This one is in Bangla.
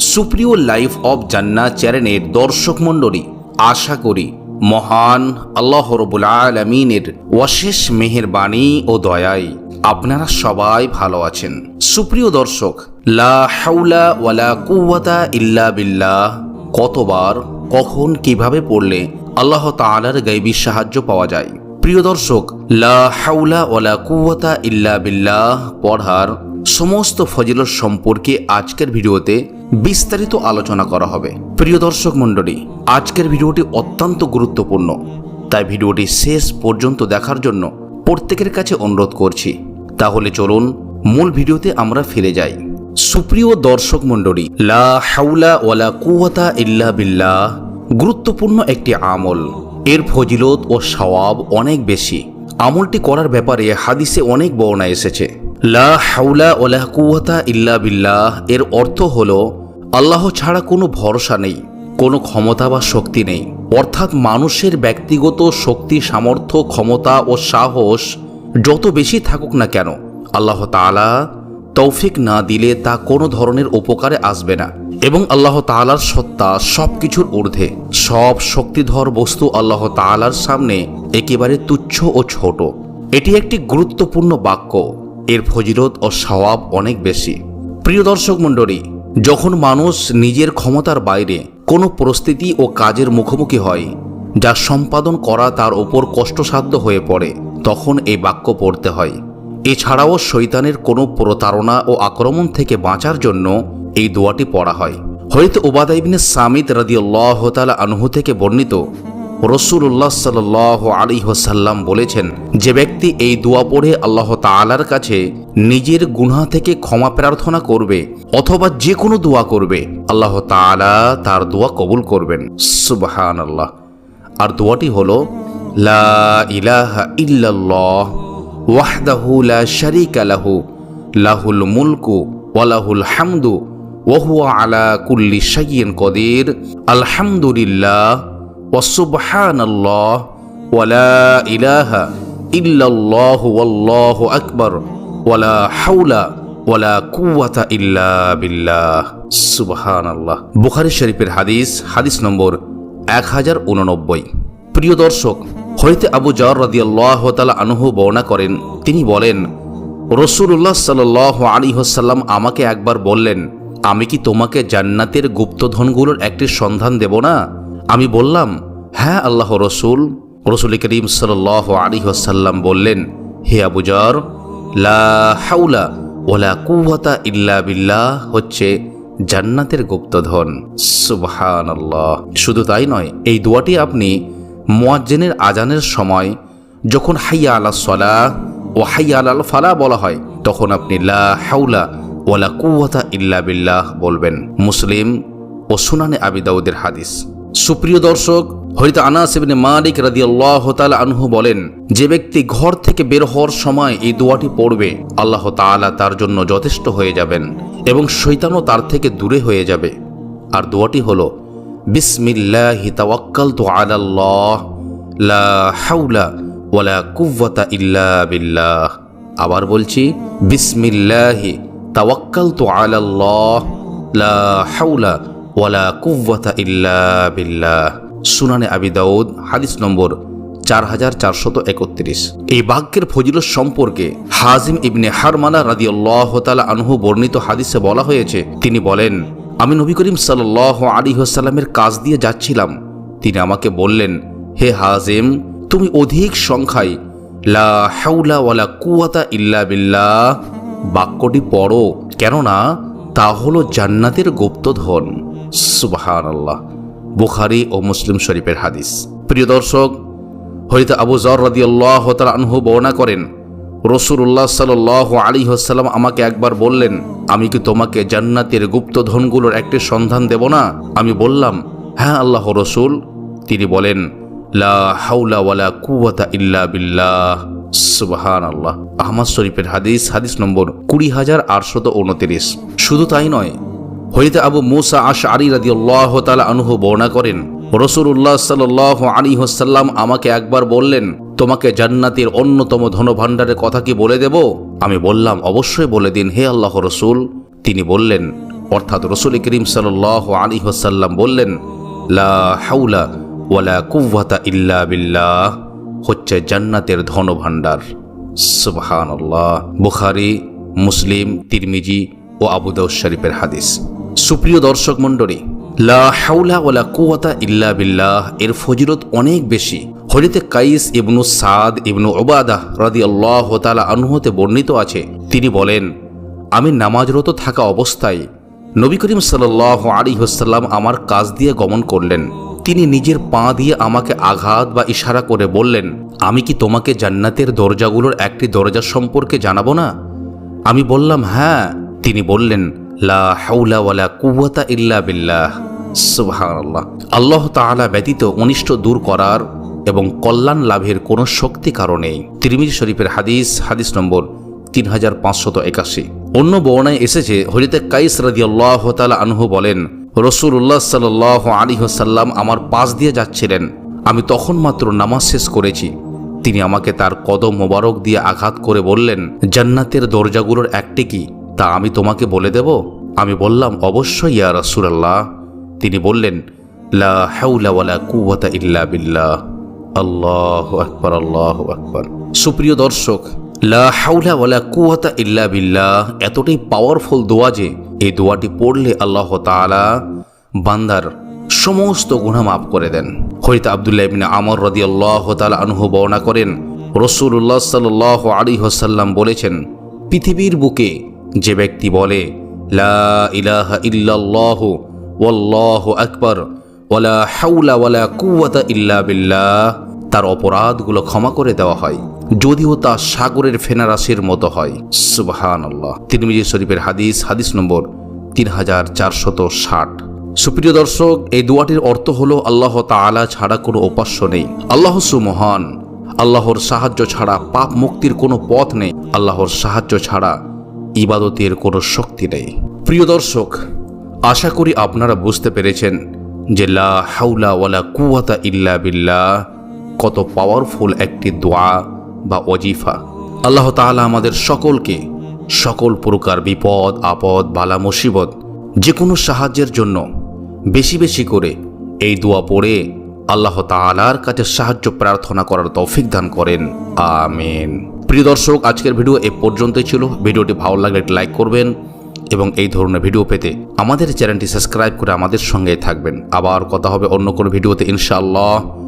সুপ্রিয় লাইফ অব জান্না চ্যানেলের দর্শক মন্ডলী আশা করি মহান আল্লাহ রবুল আলমিনের অশেষ মেহেরবাণী ও দয়াই আপনারা সবাই ভালো আছেন। সুপ্রিয় দর্শক, লা কুয়াতা ইল্লা বিল্লাহ, কতবার, কখন, কীভাবে পড়লে আল্লাহ তাআলার গাইবী সাহায্য পাওয়া যায়। প্রিয় দর্শক, লা কুওয়াতা ইল্লা বিল্লাহ পড়ার সমস্ত ফজিলত সম্পর্কে আজকের ভিডিওতে বিস্তারিত আলোচনা করা হবে। প্রিয় দর্শক মণ্ডলী, আজকের ভিডিওটি অত্যন্ত গুরুত্বপূর্ণ। তাই ভিডিওটি শেষ পর্যন্ত দেখার জন্য প্রত্যেকের কাছে অনুরোধ করছি, তাহলে চলুন মূল ভিডিওতে আমরা ফিরে যাই। সুপ্রিয় দর্শক মণ্ডলী, লা হাউলা ওয়ালা কুয়াতা ইল্লা বিল্লাহ গুরুত্বপূর্ণ একটি আমল। এর ফজিলত ও সওয়াব অনেক বেশি। আমলটি করার ব্যাপারে হাদিসে অনেক বর্ণনা এসেছে। লা হাউলা ওয়ালা কুওয়াতা ইল্লা বিল্লাহ। এর অর্থ হল, আল্লাহ ছাড়া কোনো ভরসা নেই, কোনো ক্ষমতা বা শক্তি নেই। অর্থাৎ মানুষের ব্যক্তিগত শক্তি, সামর্থ্য, ক্ষমতা ও সাহস যত বেশি থাকুক না কেন, আল্লাহ তাআলা তৌফিক না দিলে তা কোনো ধরনের উপকারে আসবে না। এবং আল্লাহ তাআলার সত্তা সব কিছুর ঊর্ধ্বে। সব শক্তিধর বস্তু আল্লাহ তাআলার সামনে একেবারে তুচ্ছ ও ছোট। এটি একটি গুরুত্বপূর্ণ বাক্য। এর ফজিরত ও সওয়াব অনেক বেশি। প্রিয় দর্শক মণ্ডলী, যখন মানুষ নিজের ক্ষমতার বাইরে কোনো পরিস্থিতি ও কাজের মুখোমুখি হয়, যা সম্পাদন করা তার ওপর কষ্টসাধ্য হয়ে পড়ে, তখন এই বাক্য পড়তে হয়। এছাড়াও শৈতানের কোনো প্রতারণা ও আক্রমণ থেকে বাঁচার জন্য এই দোয়াটি পড়া হয়। হয়তো ওবাদাইবিনে সামিদ রাদিউল্লাহ তালা আনহু থেকে বর্ণিত রসুল্লাহ সাল আলী হোসাল্লাম বলেছেন, যে ব্যক্তি এই দোয়া পড়ে আল্লাহ তালার কাছে নিজের গুনহা থেকে ক্ষমা প্রার্থনা করবে অথবা যে কোনো দোয়া করবে, আল্লাহ তালা তার দোয়া কবুল করবেন। সুবাহান আল্লাহ আর দোয়াটি হল, লা ইলাহা ইল্লাল্লাহ ওয়াহদাহু লা শারিকা লাহু, লাহুল মুলকু ওয়ালাহুল হামদু ওহুয়া আলা কুল্লি শাইয়িন কদির। আলহামদুলিল্লাহ ওয়াসুবহানাল্লাহ ওয়ালা ইলাহা ইল্লাল্লাহু ওয়াল্লাহু আকবার ওয়ালা হাওলা ওয়ালা কুওয়াতা ইল্লা বিল্লাহ। সুবহানাল্লাহ। বুখারী শরীফের হাদিস হাদিস নম্বর এক হাজার উননব্বই প্রিয় দর্শক হইতে আবু জার রাদিয়াল্লাহ তালা আনহু বর্ণনা করেন, তিনি বলেন রসুল্লাহ সাল আলী হোসাল্লাম আমাকে একবার বললেন আমি কি তোমাকে জান্নাতের গুপ্তধনগুলোর একটি সন্ধান দেব না? আমি বললাম হ্যাঁ আল্লাহ রসুল। রসুল করিম সাল আলী হোসাল্লাম বললেন, হে আবু জার, লা হাউলা ইল্লা বিল্লাহ হচ্ছে জান্নাতের গুপ্তধন। সুবহান শুধু তাই নয়, এই দোয়াটি আপনি মোয়াজ্জেনের আজানের সময় যখন হাইয়া আলা সলা ও হাইয়া আলাল ফালা বলা হয়, তখন আপনি লা হাউলা ওয়ালা কুওয়াতা ইল্লা বিল্লাহ বলবেন মুসলিম ও সুনানে আবি দাউদের হাদিস। সুপ্রিয় দর্শক হরিত আনাস ইবনে মালিক রাদিয়াল্লাহু তাআলা আনহু বলেন, যে ব্যক্তি ঘর থেকে বের হওয়ার সময় এই দোয়াটি পড়বে, আল্লাহ তাআলা তার জন্য যথেষ্ট হয়ে যাবেন এবং শৈতানও তার থেকে দূরে হয়ে যাবে। আর দোয়াটি হলো, বিসমিল্লাহি লা ওয়ালা ইল্লা বিল্লাহ। আবার বলছি, বিসমিল্লাহি তাওয়াক্কালতু আলাল্লাহ, লা হাওলা ওয়ালা কুওয়াতা ইল্লা বিল্লাহ। সুনানে আবি দাউদ, হাদিস নম্বর চার হাজার চারশত একত্রিশ। এই বাক্যের ফজিলত সম্পর্কে হাজিম ইবনে হারমালা রাদিয়াল্লাহ তালা আনহু বর্ণিত হাদিসে বলা হয়েছে, তিনি বলেন, আমি নবী করিম সাল্লাহ আলী হাসাল্লামের কাজ দিয়ে যাচ্ছিলাম। তিনি আমাকে বললেন, হে হাজিম, তুমি অধিক সংখ্যায় লা হাউলা ওয়ালা কুয়াতা ইল্লা বিল্লাহ বাক্যটি পড়ো। কেননা তা হলো জান্নাতের গুপ্তধন। সুবাহান আল্লাহ বুখারি ও মুসলিম শরীফের হাদিস। প্রিয় দর্শক হয়তো আবু জর রাদি আল্লাহ আনহু বর্ণনা করেন রসুল্লাহ সাল আলী হাসাল্লাম আমাকে একবার বললেন, আমি কি তোমাকে জান্নাতের গুপ্তধনগুলোর একটি সন্ধান দেব না? আমি বললাম হ্যাঁ আল্লাহ রসুল। তিনি বলেন, লা হাউলা ওয়ালা কুওয়াতা ইল্লা বিল্লাহ। সুবহান আল্লাহ আহমদ শরীফের হাদিস হাদিস নম্বর কুড়ি হাজার আটশত উনত্রিশ। শুধু তাই নয় হইতে আবু মুসা আশ আরি রাদি আল্লাহ তালা আনহু বর্ণনা করেন রসুল্লাহ সাল আলী হোসাল্লাম আমাকে একবার বললেন, তোমাকে জান্নাতের অন্যতম ধনভাণ্ডারের কথা কি বলে দেব? আমি বললাম, অবশ্যই বলে দিন, হে আল্লাহ রসুল। তিনি বললেন, অর্থাৎ রসুল করিম সাল আলী হোসাল্লাম বললেন, লা হাউলা ওয়ালা কুভাতা ইল্লা বিল্লাহ। হচ্ছে জান্নাতের ধনভাণ্ডার। সুবহান আল্লাহ বুখারি, মুসলিম, তিরমিজি ও আবুদাউস শরীফের হাদিস। সুপ্রিয় দর্শক মণ্ডলী, লা হাউলা ওয়ালা কুওয়াতা ইল্লা বিল্লাহ এর ফজিলত অনেক বেশি। হরিতে কাইস ইবনু সাদ ইবনু ওবাদাহ রাদি আল্লাহ তালা আনুহতে বর্ণিত আছে। তিনি বলেন, আমি নামাজরত থাকা অবস্থায় নবী করিম সাল্লাহ আলী হোসাল্লাম আমার কাজ দিয়ে গমন করলেন। তিনি নিজের পা দিয়ে আমাকে আঘাত বা ইশারা করে বললেন, আমি কি তোমাকে জান্নাতের দরজাগুলোর একটি দরজা সম্পর্কে জানাব না? আমি বললাম হ্যাঁ। তিনি বললেন, লা ইল্লা বিল্লাহ। আল্লাহ তাআলা ব্যতীত অনিষ্ট দূর করার এবং কল্যাণ লাভের কোনো শক্তি কারণে তিরমিজি শরীফের হাদিস হাদিস নম্বর তিন হাজার পাঁচশত একাশি। অন্য বর্ণায় এসেছে হরিতে কাইস রাজি আল্লাহ তালা আনহু বলেন রসুল্লাহ সাল আলী হাসাল্লাম আমার পাশ দিয়ে যাচ্ছিলেন। আমি তখন মাত্র নামাজ শেষ করেছি। তিনি আমাকে তার কদম মোবারক দিয়ে আঘাত করে বললেন, জান্নাতের দরজাগুলোর একটি কি? তা আমি তোমাকে বলে দেব? আমি বললাম, অবশ্যই ইয়া রাসূলুল্লাহ। তিনি বললেন, লা ইল্লা বিল্লাহ। আল্লাহু আল্লাহু সুপ্রিয় দর্শক, লা হাউলা ইল্লা বিল্লাহ এতটাই পাওয়ারফুল দোয়া যে এই দোয়াটি পড়লে আল্লাহ তাআলা বান্দার সমস্ত গুনাহ মাফ করে দেন। হরিত আবদুল্লাহ ইবনে আমর রাদিয়াল্লাহু তাআলা আনহু বর্ণনা করেন, রাসূলুল্লাহ সাল্লাল্লাহু আলাইহি ওয়াসাল্লাম বলেছেন, পৃথিবীর বুকে যে ব্যক্তি বলে, লা ওয়াল্লাহু আকবার ওয়ালা হাউলা ওয়ালা ইল্লা বিল্লাহ তার অপরাধগুলো ক্ষমা করে দেওয়া হয়। যদিও তা সাগরের ফেনারাসের মতো হয়। সুবাহান আল্লাহ তিরমিজি শরীফের হাদিস হাদিস নম্বর তিন হাজার চারশত ষাট। সুপ্রিয় দর্শক, এই দোয়াটির অর্থ হলো আল্লাহ তাআলা ছাড়া কোনো উপাস্য নেই। আল্লাহ সুমহান। আল্লাহর সাহায্য ছাড়া পাপ মুক্তির কোনো পথ নেই। আল্লাহর সাহায্য ছাড়া ইবাদতের কোনো শক্তি নেই। প্রিয় দর্শক, আশা করি আপনারা বুঝতে পেরেছেন যে লা হাউলা ওয়ালা কুয়াতা ইল্লা বিল্লাহ, কত পাওয়ারফুল একটি দোয়া। বা অজিফা আল্লাহ তাআলা আমাদের সকলকে সকল প্রকার বিপদ, আপদ, বালা, মুসিবত যে কোনো সাহায্যের জন্য বেশি বেশি করে এই দোয়া পড়ে আল্লাহ তাআলার কাছে সাহায্য প্রার্থনা করার তৌফিক দান করেন। আমিন। প্রিয় দর্শক, আজকের ভিডিও এ পর্যন্তই ছিল। ভিডিওটি ভালো লাগলে একটি লাইক করবেন এবং এই ধরনের ভিডিও পেতে আমাদের চ্যানেলটি সাবস্ক্রাইব করে আমাদের সঙ্গে থাকবেন। আবার কথা হবে অন্য কোনো ভিডিওতে ইনশাআল্লাহ।